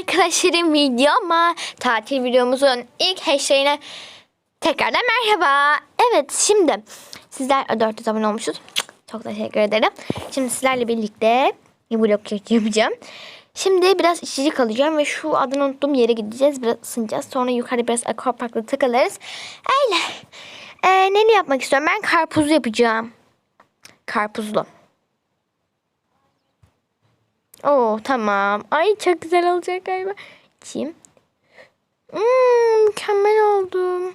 arkadaşlarım videoma tatil videomuzun ilk hashtagine tekrardan merhaba. Evet şimdi sizler 400 abone olmuşuz. Çok teşekkür ederim. Şimdi sizlerle birlikte bir vlog yapacağım. Şimdi biraz içecek alacağım ve şu adını unuttuğum yere gideceğiz. Biraz ısınacağız. Sonra yukarı biraz aquaparkta takılırız. Öyle. Ee, neli yapmak istiyorum? Ben karpuzlu yapacağım. Karpuzlu. Oo tamam. Ay çok güzel olacak galiba. İçeyim. Hmm, mükemmel oldu.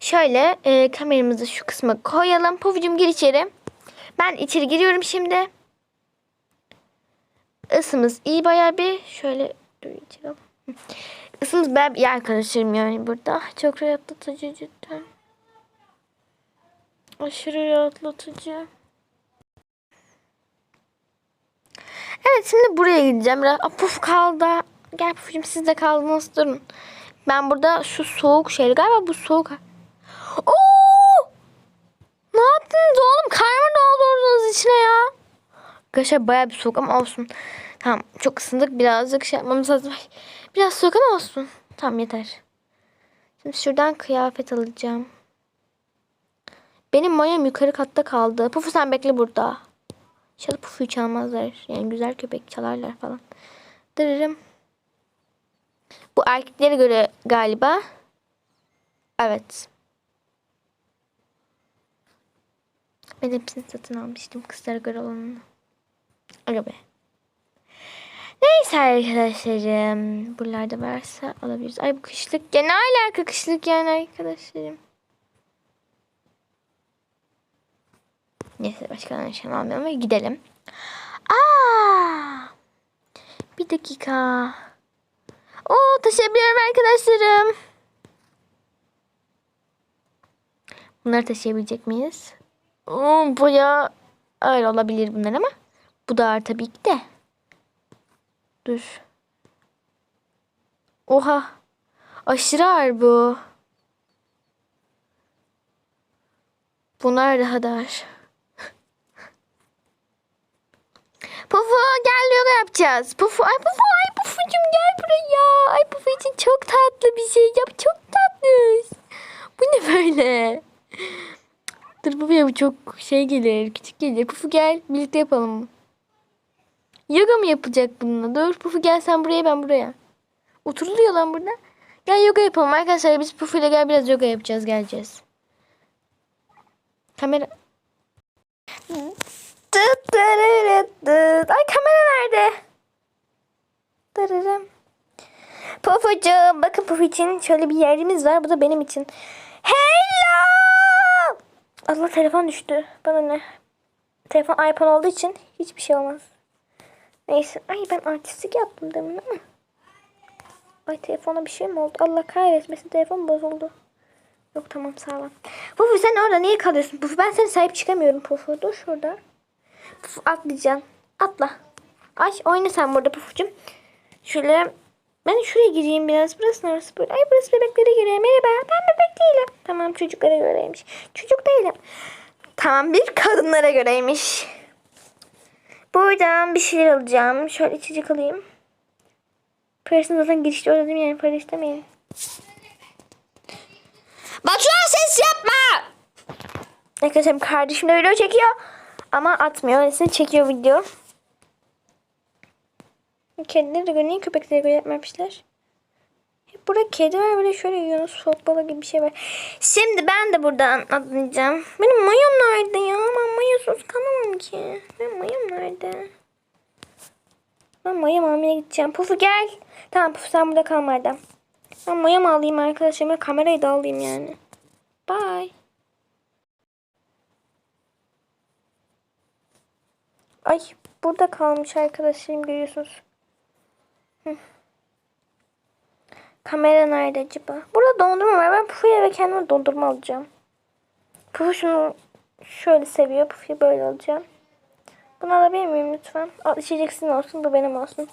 Şöyle e, kameramızı şu kısma koyalım. Pofucum gir içeri. Ben içeri giriyorum şimdi. Isımız iyi bayağı bir. Şöyle dur. Isımız bayağı bir iyi arkadaşlarım yani burada. Çok rahatlatıcı cidden. Aşırı rahatlatıcı. Evet şimdi buraya gideceğim. Biraz puf kaldı. Gel pufcuğum siz de kaldınız durun. Ben burada şu soğuk şey galiba bu soğuk. Oo! Ne yaptınız oğlum? Kar mı doldurdunuz içine ya? Arkadaşlar baya bir soğuk ama olsun. Tamam çok ısındık birazcık şey yapmamız lazım. Biraz soğuk ama olsun. Tamam yeter. Şimdi şuradan kıyafet alacağım. Benim mayom yukarı katta kaldı. Pufu sen bekle burada. İnşallah pufuyu çalmazlar. Yani güzel köpek çalarlar falan. Dırırım. Bu erkeklere göre galiba. Evet. Ben hepsini satın almıştım kızlara göre olanını. Be. Neyse arkadaşlarım. Buralarda varsa alabiliriz. Ay bu kışlık. Ne alaka kışlık yani arkadaşlarım. Neyse başka şey almayalım ve gidelim. Aa! Bir dakika. Oo taşıyabiliyorum arkadaşlarım. Bunları taşıyabilecek miyiz? Oo, bu ya öyle olabilir bunlar ama bu da ağır tabii ki de. Dur. Oha. Aşırı ağır bu. Bunlar daha da ağır. Pufu gel yoga yapacağız. Pufu ay Pufu ay Pufucum gel buraya. Ay Pufu için çok tatlı bir şey yap. Çok tatlı. Bu ne böyle? Dur Pufu'ya bu çok şey gelir. Küçük gelir. Pufu gel birlikte yapalım. Yoga mı yapacak bununla? Dur Pufu gel sen buraya ben buraya. Oturuluyor lan burada. Gel yoga yapalım arkadaşlar. Biz Pufu ile gel biraz yoga yapacağız. Geleceğiz. Kamera... Dıt. Ay kamera nerede? Dırırım. Pufucuğum. Bakın Pufu için şöyle bir yerimiz var. Bu da benim için. Hello! Allah telefon düştü. Bana ne? Telefon iPhone olduğu için hiçbir şey olmaz. Neyse. Ay ben artistik yaptım demin ama. Ay telefona bir şey mi oldu? Allah kahretmesin telefon bozuldu. Yok tamam sağlam. Pufu sen orada niye kalıyorsun Pufu? Ben seni sahip çıkamıyorum Pufu. Dur şurada. Pufu atlayacaksın. Atla. Ay oyna sen burada Pufucuğum. Şöyle ben şuraya gireyim biraz. Burası neresi böyle? Ay burası bebeklere göre. Merhaba. Ben bebek değilim. Tamam çocuklara göreymiş. Çocuk değilim. Tamam bir kadınlara göreymiş. Buradan bir şeyler alacağım. Şöyle içecek alayım. Parasını zaten girişte ödedim yani para istemeyin. Batuhan ses yapma. Arkadaşlar kardeşim de video çekiyor. Ama atmıyor. Öylesine çekiyor video. Kedileri de göre niye köpekleri göre yapmamışlar? Hep burada kedi var. Böyle şöyle Yunus balığı gibi bir şey var. Şimdi ben de buradan atlayacağım. Benim mayom nerede ya? Ben mayosuz kalamam ki. Benim mayom nerede? Ben mayom almaya gideceğim. Pufu gel. Tamam Pufu sen burada kal madem. Ben mayom alayım arkadaşlarım. Kamerayı da alayım yani. Bye. Ay burada kalmış arkadaşlarım görüyorsunuz. Hı. Kamera nerede acaba? Burada dondurma var. Ben Pufu'ya ve kendime dondurma alacağım. Pufu şunu şöyle seviyor. Pufu'yu böyle alacağım. Bunu alabilir miyim lütfen? Al içecek sizin olsun. Bu benim olsun.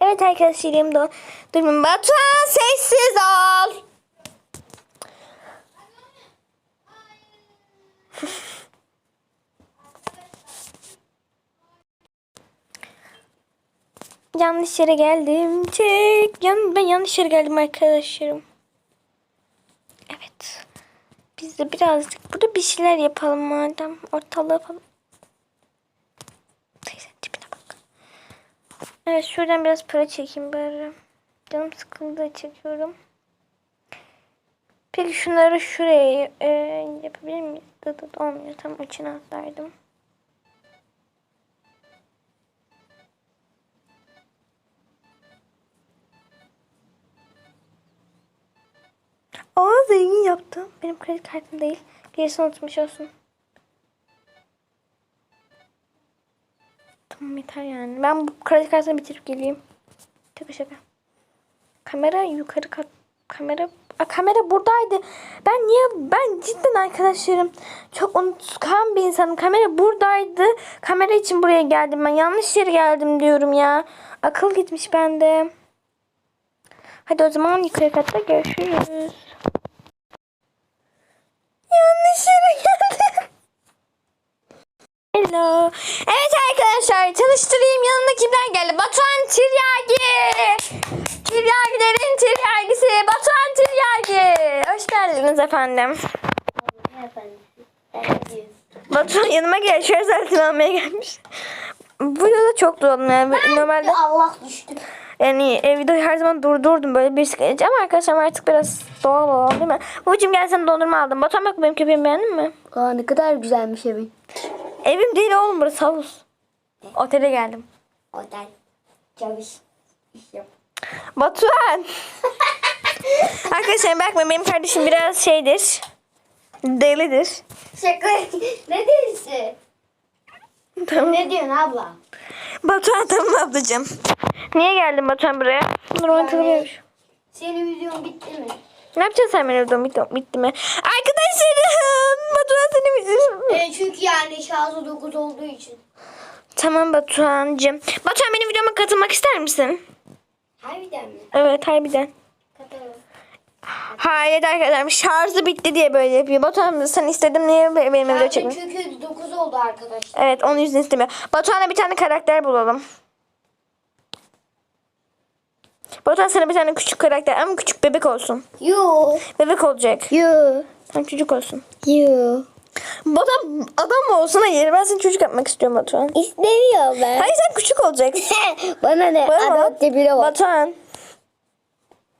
Evet arkadaşlarım da durun. Batuhan sessiz ol. Yanlış yere geldim. Çek. Yan, ben yanlış yere geldim arkadaşlarım. Evet. Biz de birazcık burada bir şeyler yapalım madem. Ortalığı falan. Teyze tipine bak. Evet şuradan biraz para çekeyim bari. Canım sıkıldı çekiyorum. Peki şunları şuraya e, yapabilir miyiz? Dı dı dı, olmuyor. Tam içine atlardım. Zengin yaptım. Benim kredi kartım değil. Gerisi unutmuş olsun. Tamam yeter yani. Ben bu kredi kartını bitirip geleyim. Şaka şaka. Kamera yukarı kat. Kamera Aa, kamera buradaydı. Ben niye ben cidden arkadaşlarım çok unutkan bir insanım. Kamera buradaydı. Kamera için buraya geldim ben. Yanlış yere geldim diyorum ya. Akıl gitmiş bende. Hadi o zaman yukarı katta görüşürüz. Yanlış yere geldim. Hello. Evet arkadaşlar tanıştırayım yanında kimler geldi? Batuhan Tiryagi. Tiryagilerin tiryagisi Batuhan Tiryagi. Hoş geldiniz efendim. Batuhan yanıma gel. Şöyle zaten almaya gelmiş. Bu yolda çok doldum yani. Normalde Allah düştü. yani e, videoyu her zaman durdurdum böyle bir sıkıntı ama arkadaşlar artık biraz doğal olalım değil mi? Babacım gel sen dondurma aldım. Batuhan bak benim köpeğimi beğendin mi? Aa ne kadar güzelmiş evin. Evim değil oğlum burası havuz. Otele geldim. Otel. Çalış. İş yap. Batuhan. Arkadaşlar bakma benim kardeşim biraz şeydir. Delidir. Şaka. ne diyorsun? Tamam. Ne diyorsun abla? Batuhan tamam ablacığım. Niye geldin Batuhan buraya? Normal takılıyormuş. Senin videon bitti mi? Ne yapacaksın sen benim videom bitti, bitti mi? Arkadaşlarım Batuhan seni bizi... E, çünkü yani şarjı 9 olduğu için. Tamam Batuhan'cığım. Batuhan benim videoma katılmak ister misin? Harbiden mi? Evet harbiden. Katalım. Hayır arkadaşlar şarjı bitti diye böyle yapıyor. Batuhan sen istedim niye benim Şarjı çekmiyor? çünkü 9 oldu arkadaşlar. Evet onun yüzünü istemiyor. Batuhan'a bir tane karakter bulalım. Batuhan sana bir tane küçük karakter ama küçük bebek olsun. Yo. Bebek olacak. Yo. Tam çocuk olsun. Yo. Batuhan adam olsun hayır ben seni çocuk yapmak istiyorum Batuhan. İstemiyor ben. Hayır sen küçük olacaksın. Bana ne? Bana Adam bak. tipine bak. Batuhan.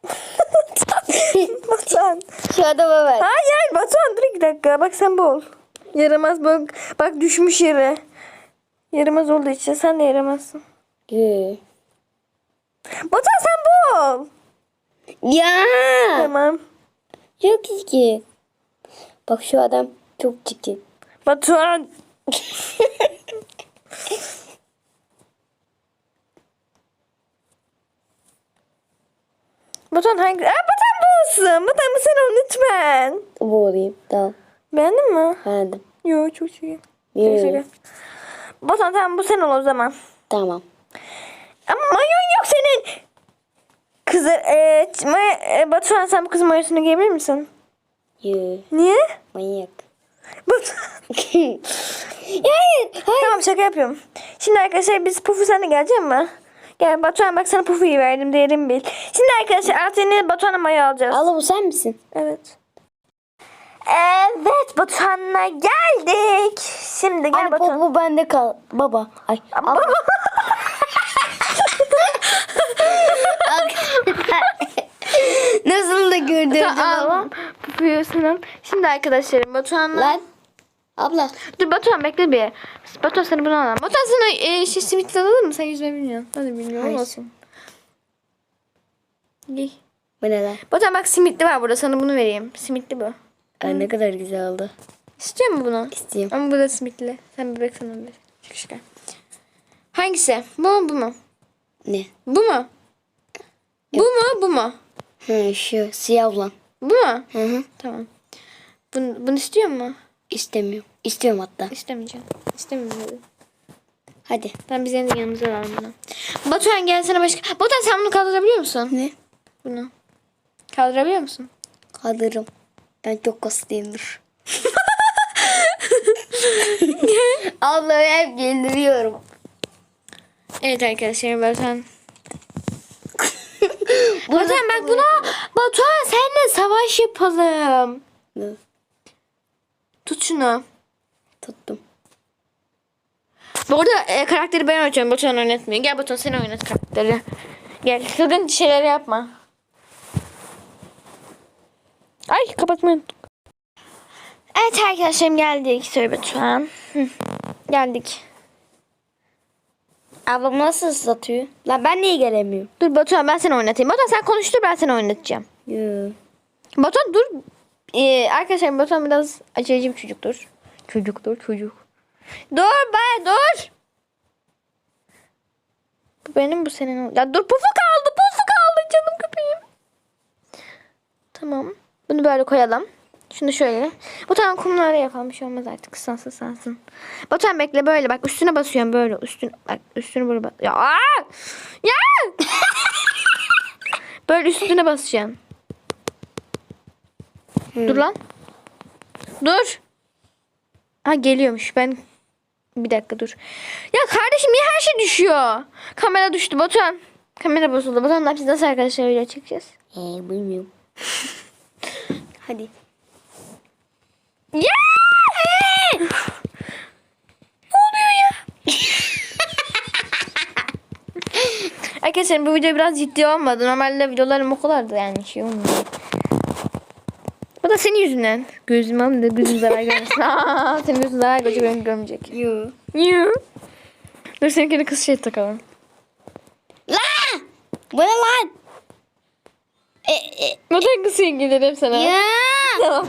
Batuhan. Şu adama bak. Hayır Batuhan dur iki dakika. Bak sen bu ol. Yaramaz bak. Bak düşmüş yere. Yaramaz olduğu için sen de yaramazsın. Yo. Batuhan sen bu ol. Ya. Tamam. Çok iyi. Bak şu adam çok çirkin. Batuhan. Batuhan hangi? Aa, Batuhan bu olsun. Batuhan bu sen ol lütfen. Bu olayım. Tamam. Beğendin mi? Beğendim. Yok çok iyi. Yo. Batuhan tamam bu sen ol o zaman. Tamam. Ama mayon yok senin. Kızı, e, ma- e, Batuhan sen bu kızın mayosunu giyebilir misin? Yo. Niye? Manyak. Batuhan. Hayır. Tamam şaka yapıyorum. Şimdi arkadaşlar biz Pufu sen de gelecek mi? Gel Batuhan bak sana Pufu'yu verdim değerimi bil. Şimdi arkadaşlar artık Batuhan'a mayo alacağız. Abla bu sen misin? Evet. Evet Batuhan'la geldik. Şimdi gel Anne Batuhan. bu bende kal. Baba. Ay. Abla. Nasıl da gördürdün ama. Tamam. Pufu'yu sana. Şimdi arkadaşlarım Batuhan'la. Lan. Abla. Dur Batuhan bekle bir. Batuhan sana bunu alalım. Batuhan sana e, şey, simit alalım mı? Sen yüzme bilmiyorsun. Hadi bilmiyorum olsun. Giy. Bu ne lan? Batuhan bak simitli var burada. Sana bunu vereyim. Simitli bu. Ay, ne kadar güzel oldu. İstiyor musun bunu? İstiyorum. Ama bu da simitli. Sen bebek sanırım. Çık çıkar. Hangisi? Bu mu bu mu? Ne? Bu mu? Bu mu bu mu? Hı, şu siyah olan. Bu mu? Hı hı. Tamam. Bunu, bunu istiyor mu? İstemiyorum. İstiyorum hatta. İstemeyeceğim. İstemiyorum. Hadi. Tamam biz de yanımıza alalım bunu. Batuhan gel sana başka. Batuhan sen bunu kaldırabiliyor musun? Ne? Bunu. Kaldırabiliyor musun? Kaldırırım. Ben çok kaslıyımdır. Abla hep güldürüyorum. Evet arkadaşlar Batuhan Batuhan bak buna. Batuhan seninle savaş yapalım. Tut şunu. Tuttum. Bu arada e, karakteri ben oynayacağım. Batuhan oynatmıyor. Gel Batuhan sen oynat karakteri. Gel. Sakın şeyler yapma. Ay kapatmayı unuttuk. Evet arkadaşlarım geldik. Söyle Batuhan. Hı, Geldik. Ablam nasıl satıyor? La ben niye gelemiyorum? Dur Batuhan ben seni oynatayım. Batuhan sen konuştur ben seni oynatacağım. Yo. Batuhan dur. Ee, arkadaşlar Batuhan biraz aceleci bir çocuktur. Çocuktur çocuk. Dur be dur. Bu benim bu senin. Ya dur pufu kaldı pufu kaldı canım köpeğim. Tamam. Bunu böyle koyalım. Şunu şöyle. Batuhan kumları yapalım. Bir şey olmaz artık. Sansın sansın. Batuhan bekle böyle bak üstüne basıyorum böyle. Üstüne bak üstüne böyle bas. Ya aa! Ya! böyle üstüne basacaksın. Dur lan. Dur. Ha geliyormuş. Ben bir dakika dur. Ya kardeşim niye her şey düşüyor? Kamera düştü Batuhan. Kamera bozuldu. Batuhan ne yapacağız? Nasıl arkadaşlar video çekeceğiz? Ee, bilmiyorum. Hadi. Ya! ne oluyor ya? Arkadaşlar bu video biraz ciddi olmadı. Normalde videolarım o kadar da yani şey olmuyor. Bu da senin yüzünden. Gözüm alın da gözüm zarar görmesin. Aa, senin gözün zarar görecek benim görmeyecek. Yo. Yuh. Dur seninkini kız şey takalım. La! Bu ne lan? E, e, da kız gelirim sana. ya! Tamam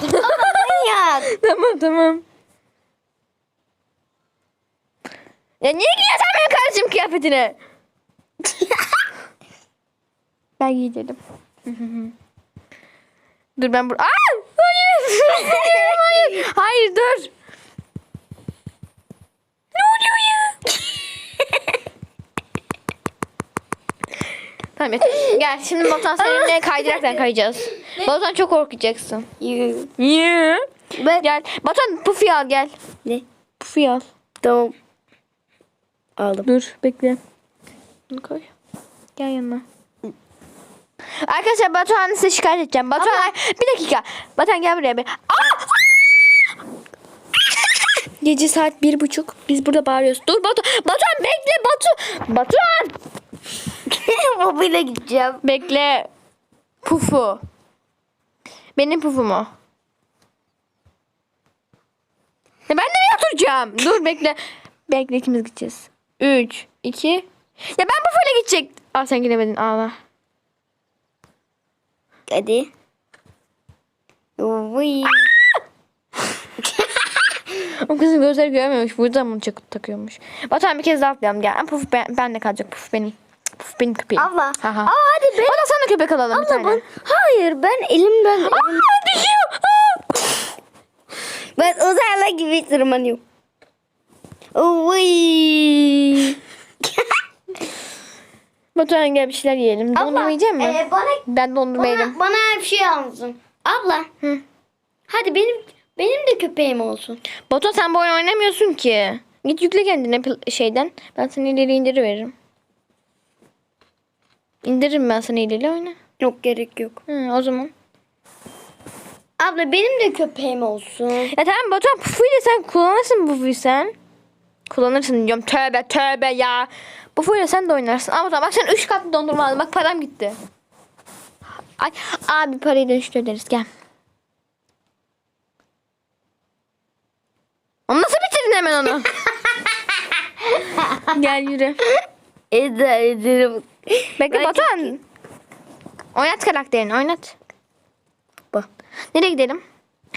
ya! tamam tamam. Ya niye giyiyorsun benim kardeşim kıyafetini? ben giydirdim. dur ben bur... Aa! Hayır! hayır! Hayır! Hayır dur! Ne oluyor ya? tamam yeter. Gel şimdi Batuhan seninle kaydıraktan kayacağız. Batuhan çok korkacaksın. Niye? Ben... Gel. Batuhan pufi al gel. Ne? Pufi al. Tamam. Aldım. Dur bekle. Bunu koy. Gel yanıma. Arkadaşlar Batuhan'ı size şikayet edeceğim. Batuhan bir dakika. Batuhan gel buraya bir. Aa! Gece saat bir buçuk. Biz burada bağırıyoruz. Dur Batu. Batuhan bekle Batu. Batuhan. Mobilya gideceğim. Bekle. Pufu. Benim pufum o. Ya ben nereye oturacağım? Dur bekle. Bekle ikimiz gideceğiz. Üç, iki. Ya ben pufuyla gidecek. Aa sen gidemedin ağla. Hadi. Uy. O kızın gözleri görmemiş. Bu yüzden bunu takıyormuş. Batuhan bir kez daha atlayalım gel. Puf ben, ben de kalacak. Puf benim. Puf benim köpeğim. Abla. Aha. Aa hadi ben. Bana sana köpek alalım bir tane. Ben, hayır ben elimden elim, Aa düşüyor. Ben uzayla gibi tırmanıyorum. Uy. Batuhan gel bir şeyler yiyelim. Dondurma yiyecek misin? e, bana, Ben dondurma yedim. bana, bana bir şey alsın. Abla. Hı. Hadi benim benim de köpeğim olsun. Batuhan sen bu oyunu oynamıyorsun ki. Git yükle kendine şeyden. Ben sana ileri indiriveririm. İndiririm ben sana ileri oyna. Yok gerek yok. Hı, o zaman. Abla benim de köpeğim olsun. Ya tamam Batuhan pufuyla sen kullanırsın pufuyu sen. Kullanırsın diyorum. Tövbe tövbe ya. Pufuyla sen de oynarsın. Ama bak sen 3 katlı dondurma aldın. Bak param gitti. Ay abi parayı dönüştür öderiz gel. Onu nasıl bitirdin hemen onu? gel yürü. Eder ederim. Bekle Ben Batuhan. Oynat karakterini oynat. Bak. Nereye gidelim?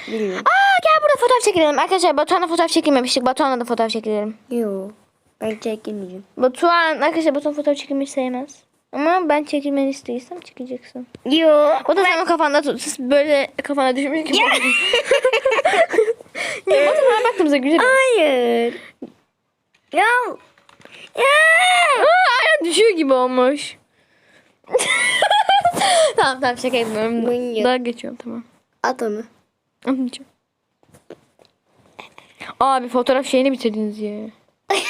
Bilmiyorum. Aa gel burada fotoğraf çekelim. Arkadaşlar Batuhan'la fotoğraf çekilmemiştik. Batuhan'la da fotoğraf çekelim. Yok. Ben çekemeyeceğim. Batuhan arkadaşlar Batuhan fotoğraf çekilmeyi sevmez. Ama ben çekilmeni istiyorsam çekeceksin. Yok. O da senin kafanda tut. Siz böyle kafana düşmüş gibi. ya Batuhan bana baktığımızda güzel. Hayır. Ya. Aa, düşüyor gibi olmuş. tamam tamam şaka yapmıyorum. Manyak. Daha geçiyorum tamam. At onu. Anlayacağım. Abi fotoğraf şeyini bitirdiniz ya.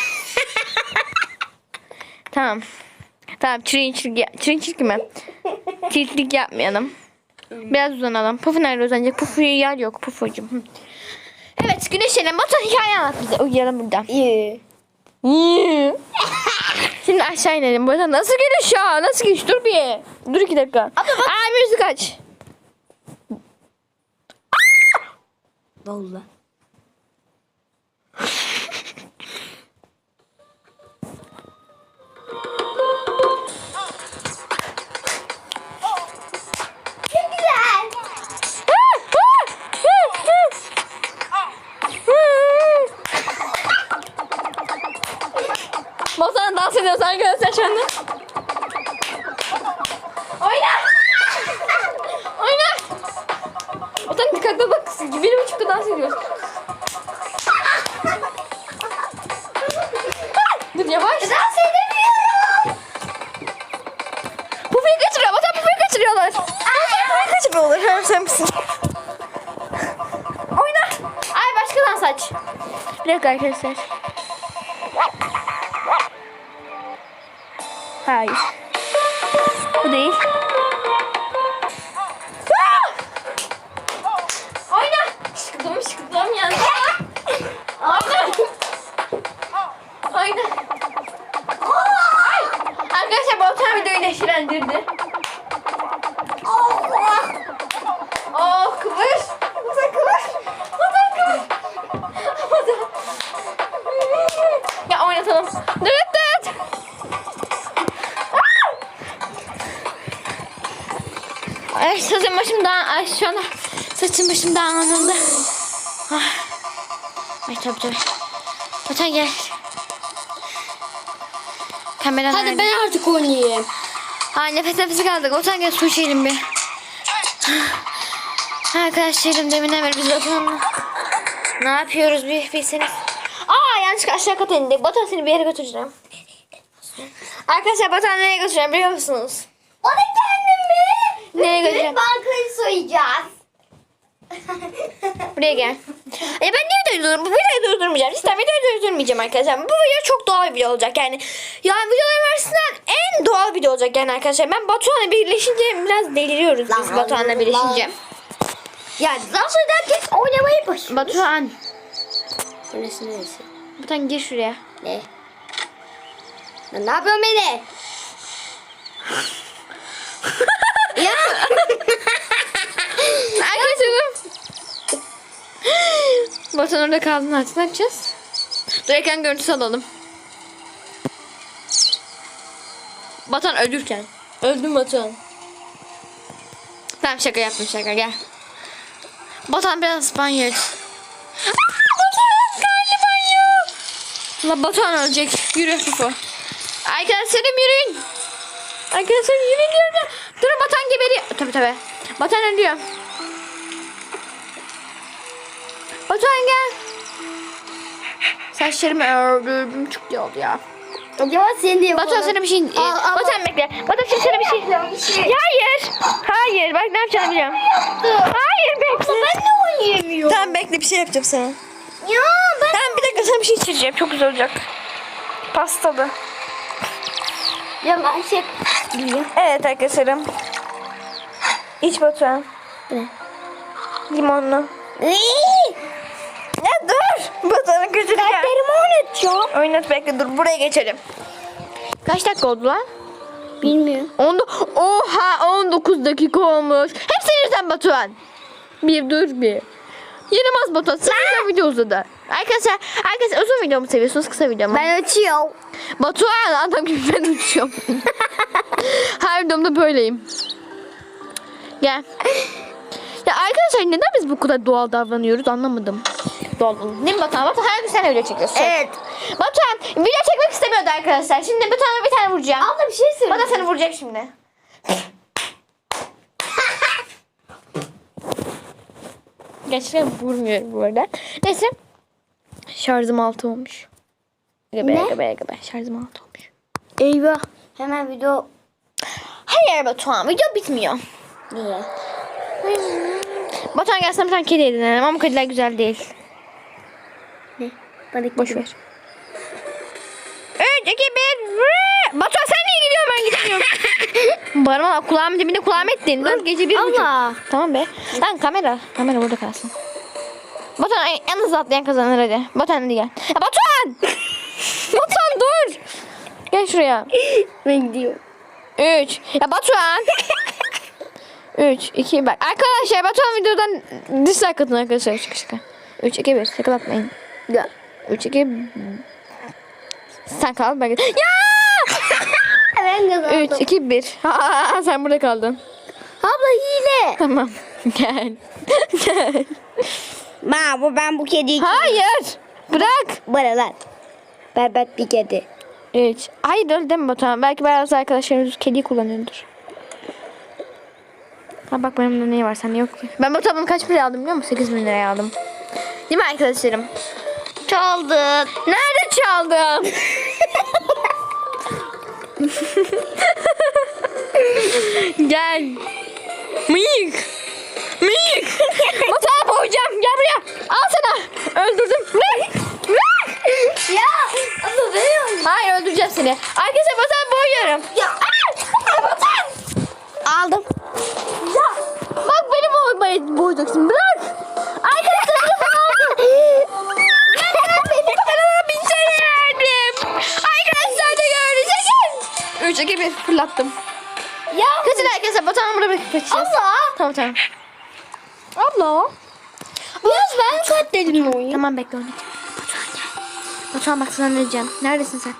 tamam. Tamam çirinçlik, çirinçlik mi? Tiltlik yapmayalım. Biraz uzanalım. Pufu nerede uzanacak? Pufu yer yok Pufucum. Hı. Evet güneşlenelim. Batu hikaye anlat bize. Uyuyalım burada. İyi. Şimdi aşağı inelim. Batu nasıl giriş ya? Nasıl giriş? Dur bir. Dur iki dakika. Aa müzik aç. Vallahi. Dans ediyoruz arkadaşlar şu anda. Oyna. Oyna. Batu'nun dikkatli bak. Bir buçukta dans ediyoruz. Dur yavaş. Dans edemiyorum. Pufuyu kaçırıyor. Batu pufuyu kaçırıyorlar. Pufuyu kaçırıyorlar. Hem sen misin? Oyna. Ay başka dans aç. Bir dakika arkadaşlar. Hayır. Bu değil. Saçım başım dağıldı. Ah. Ay tabii tabii. Batuhan gel. Kamera Hadi nerede? ben artık oynayayım. Ay nefes nefese kaldık. Batuhan gel su içelim bir. Arkadaşlarım deminden beri biz Batuhan'la ne yapıyoruz bir bilseniz. Aa yanlışlıkla aşağı kata indik. Batuhan seni bir yere götüreceğim. Arkadaşlar Batuhan nereye götüreceğim biliyor musunuz? O da kendimi. Nereye götüreceğim? bankayı soyacağız. Buraya gel. Ya ben niye videoyu durdur? Bu videoyu durdurmayacağım. Cidden videoyu durdurmayacağım arkadaşlar. Bu video çok doğal bir video olacak yani. Yani videoların arasından en doğal video olacak yani arkadaşlar. Ben Batuhan'la birleşince biraz deliriyoruz biz Lan, Batuhan'la lan. birleşince. Ya dans ederken oynamayı boş. Batuhan. Neresi neresi? Batuhan gir şuraya. Ne? Lan ne yapıyorsun beni? ya. Arkadaşlarım. Batuhan orada kaldın artık ne yapacağız? Dur ekran görüntüsü alalım. Batuhan ölürken. Öldüm Batuhan. Tamam şaka yaptım şaka gel. Batuhan biraz banyo et. Batuhan karnı banyo. La Batuhan ölecek. Yürü Fufu. Arkadaşlarım yürüyün. Arkadaşlar yürüyün diyorum. Durun Batuhan geberiyor. Tabii tabii. Batuhan ölüyor. Batuhan gel. Saçlarımı ördüm. Çok iyi oldu ya. Acaba seni de Batuhan sana bir şey... Al, al. Batuhan bekle. Batuhan şimdi sana bir şey... Hayır. Hayır. Bak ne yapacağını biliyorum. Hayır bekle. Ben de oynayamıyorum. Tamam bekle bir şey yapacağım sana. Ya ben... Tamam bir dakika sana bir şey içireceğim. Çok güzel olacak. Pastalı. Ya ben şey... Biliyorum. Evet arkadaşlarım. İç Batuhan. Ne? Limonlu. Iiii! Batuhan'ı kaçırırken. Karakterimi oynatacağım. Oynat bekle dur buraya geçelim. Kaç dakika oldu lan? Bilmiyorum. Onda, oha 19 dakika olmuş. Hep senin yüzünden Batuhan. Bir dur bir. Yaramaz Batuhan. Senin video uzadı. Arkadaşlar, arkadaşlar uzun video mu seviyorsunuz kısa video mu? Ben açıyorum. Batuhan adam gibi ben uçuyorum. Her videomda böyleyim. Gel. Ya arkadaşlar neden biz bu kadar doğal davranıyoruz anlamadım. Doğal olun. Değil mi Batuhan? Batuhan her gün sen video çekiyorsun. Evet. Batuhan video çekmek istemiyordu arkadaşlar. Şimdi Batuhan'a bir tane vuracağım. Abla bir şey söyle. Bana seni vuracak şimdi. Gerçekten vurmuyorum bu arada. Neyse. Şarjım altı olmuş. Gabe, Ne? gabe, gabe. Şarjım altı olmuş. Eyvah. Hemen video... Hayır Batuhan video bitmiyor. Niye? Batuhan gelsen bir tane kedi edinelim ama kediler güzel değil. Bana Boş ver. 3, 2, 1. Batuhan sen niye gidiyorsun ben Bağırma kulağımın dibinde kulağım ettin. Dur gece bir buçuk. Allah. Tamam be. Lan kamera. Kamera burada kalsın. Batuhan en- en hızlı atlayan kazanır hadi. Batuhan hadi gel. Ya Batuhan! Batuhan dur. Gel şuraya. Ben gidiyorum. 3. Ya Batuhan. 3, 2, bak. Arkadaşlar Batuhan videodan dislike atın arkadaşlar. Şaka. 3, 2, 1. Yakalatmayın. Ya. 3, 2, sen kal. Ben... Ya! Ben kazandım. 3, 2, 1. Sen burada kaldın. Abla hile. Tamam. Gel. Gel. Ma bu ben bu kediyi Hayır. Bırak. Bana lan. Berbat bir kedi. 3. Hayır öyle deme Batuhan. Belki bazı arkadaşlarımız kediyi kullanıyordur. Ha bak benim de neyi var sende yok ki. Ben Batuhan'ın kaç liraya aldım biliyor musun? 8 bin liraya aldım. Değil mi arkadaşlarım? Çaldın. Nerede çaldım? Gel. Mıyık. Mıyık. Batuhan'a boğacağım. Gel buraya. Al sana. Öldürdüm. Bırak. Bırak. ya abla veriyorum. Hayır öldüreceğim seni. Arkadaşlar Batuhan'a boğuyorum. Ya. Batuhan. Aldım. Ya. Bak beni boğ boğacaksın. Bırak. Arkadaşlar görecek. 3, 2, 1 fırlattım. Ya. Kaçın arkadaşlar Batuhan'ı buraya bırakıp kaçacağız. Abla. Tamam tamam. Abla. Biraz ben katledim oyunu. Tamam bekle oynayacağım. Batuhan gel. Batuhan bak sana ne diyeceğim. Neredesin sen?